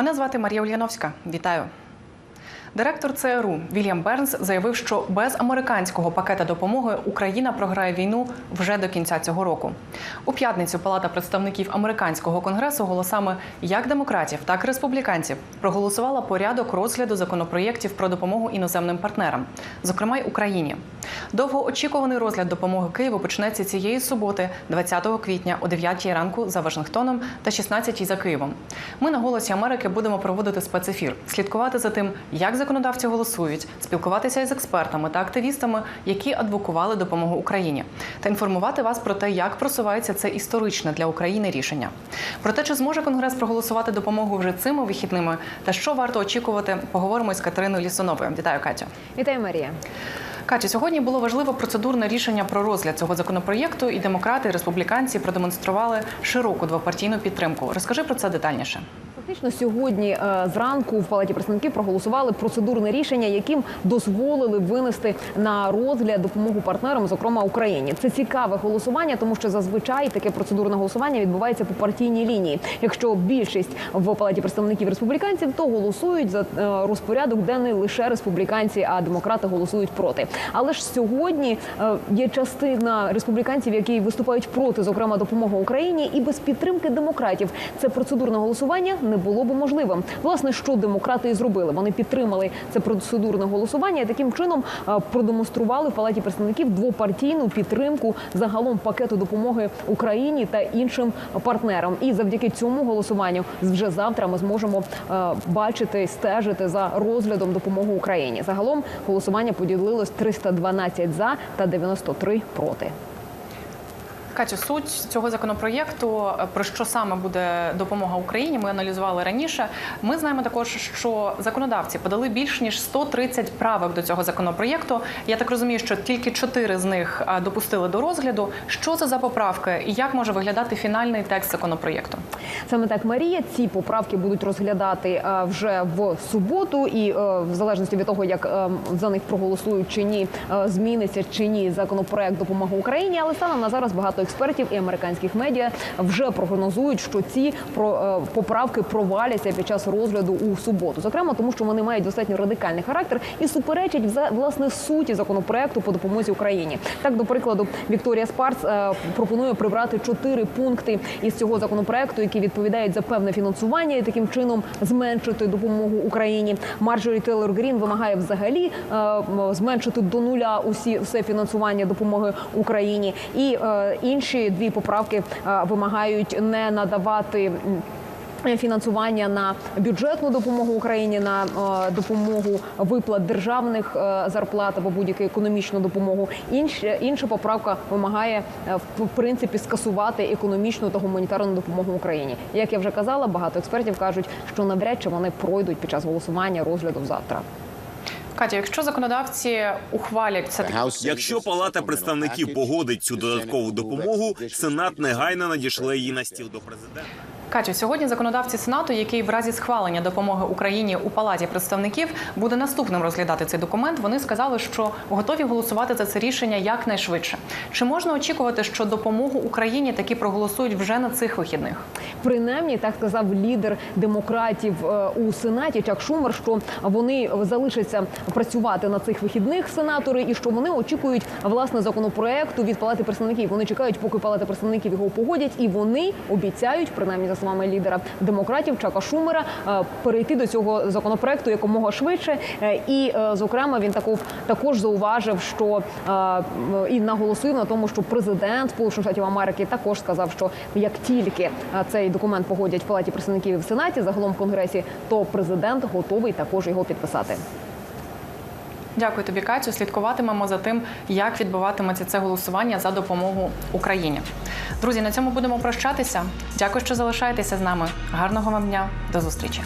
Мене звати Марія Ульяновська. Вітаю. Директор ЦРУ Вільям Бернс заявив, що без американського пакета допомоги Україна програє війну вже до кінця цього року. У п'ятницю Палата представників американського конгресу голосами як демократів, так і республіканців проголосувала порядок розгляду законопроєктів про допомогу іноземним партнерам, зокрема й Україні. Довгоочікуваний розгляд допомоги Києву почнеться цієї суботи, 20 квітня, о 9 ранку за Вашингтоном та 16 за Києвом. Ми на голосі Америки будемо проводити спецефір, слідкувати за тим, як законодавці голосують, спілкуватися із експертами та активістами, які адвокували допомогу Україні, та інформувати вас про те, як просувається це історичне для України рішення. Про те, чи зможе Конгрес проголосувати допомогу вже цими вихідними, та що варто очікувати, поговоримо із Катериною Лісоновою. Вітаю, Катю. Вітаю, Марія. Катю, сьогодні було важливе процедурне рішення про розгляд цього законопроєкту, і демократи, і республіканці продемонстрували широку двопартійну підтримку. Розкажи про це детальніше. Фактично сьогодні е, зранку в палаті представників проголосували процедурне рішення, яким дозволили винести на розгляд допомогу партнерам, зокрема Україні. Це цікаве голосування, тому що зазвичай таке процедурне голосування відбувається по партійній лінії. Якщо більшість в палаті представників республіканців, то голосують за е, розпорядок денний лише республіканці, а демократи голосують проти. Але ж сьогодні е, є частина республіканців, які виступають проти, зокрема допомоги Україні, і без підтримки демократів це процедурне голосування не було б можливим. Власне, що демократи і зробили? Вони підтримали це процедурне голосування і таким чином е, продемонстрували в палаті представників двопартійну підтримку загалом пакету допомоги Україні та іншим партнерам. І завдяки цьому голосуванню вже завтра ми зможемо е, бачити, стежити за розглядом допомоги Україні. Загалом голосування поділилось 312 за та 93 проти. Катю, суть цього законопроєкту, е, про що саме буде допомога Україні, ми аналізували раніше. Ми знаємо також, що законодавці подали більш ніж 130 правок до цього законопроєкту. Я так розумію, що тільки чотири з них допустили до розгляду. Що це за поправки і як може виглядати фінальний текст законопроєкту? Саме так, Марія, ці поправки будуть розглядати е, вже в суботу, і е, в залежності від того, як е, за них проголосують чи ні, е, зміниться чи ні законопроект допомоги Україні. Але станом на зараз багато експертів і американських медіа вже прогнозують, що ці поправки проваляться під час розгляду у суботу. Зокрема, тому що вони мають достатньо радикальний характер і суперечать власне суті законопроекту по допомозі Україні. Так, до прикладу, Вікторія Спарц пропонує прибрати чотири пункти із цього законопроекту, які відповідають за певне фінансування, і таким чином зменшити допомогу Україні. Марджорі Тейлор Грін вимагає взагалі е, зменшити до нуля усі все фінансування допомоги Україні. І е, інші дві поправки е, вимагають не надавати. Фінансування на бюджетну допомогу Україні на е, допомогу виплат державних е, зарплат або будь-яку економічну допомогу. Інша інша поправка вимагає е, в принципі скасувати економічну та гуманітарну допомогу Україні. Як я вже казала, багато експертів кажуть, що навряд чи вони пройдуть під час голосування розгляду завтра. Катя, якщо законодавці ухвалять це Якщо Палата представників погодить цю додаткову допомогу, Сенат негайно надішле її на стіл до президента. Катю, сьогодні законодавці Сенату, який в разі схвалення допомоги Україні у палаті представників буде наступним розглядати цей документ. Вони сказали, що готові голосувати за це рішення якнайшвидше. Чи можна очікувати, що допомогу Україні таки проголосують вже на цих вихідних? Принаймні, так сказав лідер демократів е, у сенаті Чак Шумер, що вони залишаться працювати на цих вихідних сенатори, і що вони очікують власне законопроекту від палати представників. Вони чекають, поки палата представників його погодять, і вони обіцяють, принаймні за словами лідера демократів Чака Шумера, е, перейти до цього законопроекту якомога швидше. Е, І, е, зокрема, він також також зауважив, що і наголосив на тому, що президент Сполучених Штатів Америки також сказав, що як тільки цей документ погодять в палаті представників і в сенаті, загалом в конгресі, то президент готовий також його підписати. Дякую тобі, Катю. Слідкуватимемо за тим, як відбуватиметься це голосування за допомогу Україні. Друзі, на цьому будемо прощатися. Дякую, що залишаєтеся з нами. Гарного вам дня. До зустрічі.